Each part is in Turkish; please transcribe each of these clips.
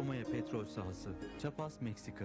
Petromaya petrol sahası, Chiapas, Meksika.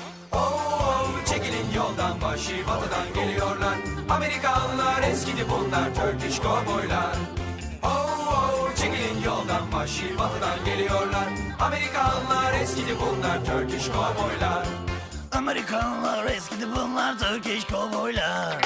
Oh, çekilin yoldan vahşi batıdan geliyorlar. Amerikalılar eskidi bunlar Turkish kovboylar Oh, oh, çekilin yoldan vahşi batıdan geliyorlar. Amerikalılar eskidi bunlar Turkish kovboylar Amerikanlar eskidi bunlar Turkish kovboylar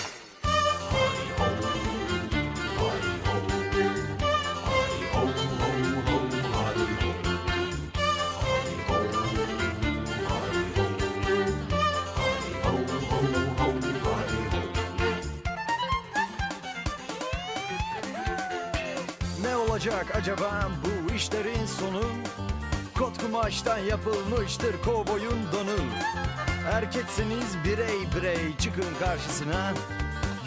olacak acaba bu işlerin sonu? Kot kumaştan yapılmıştır kovboyun donu. Erkekseniz birey birey çıkın karşısına.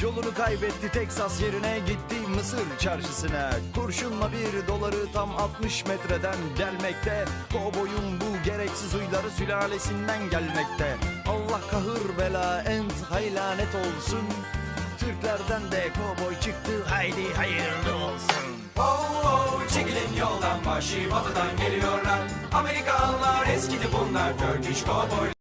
Yolunu kaybetti Teksas yerine gitti Mısır çarşısına. Kurşunla bir doları tam 60 metreden gelmekte. Kovboyun bu gereksiz huyları sülalesinden gelmekte. Allah kahır bela ent haylanet olsun. Türklerden de kovboy çıktı haydi hayırlı olsun Oh, oh, çekilin yoldan vahşi batıdan geliyorlar. Amerikalılar eskidi bunlar Turkish kovboylar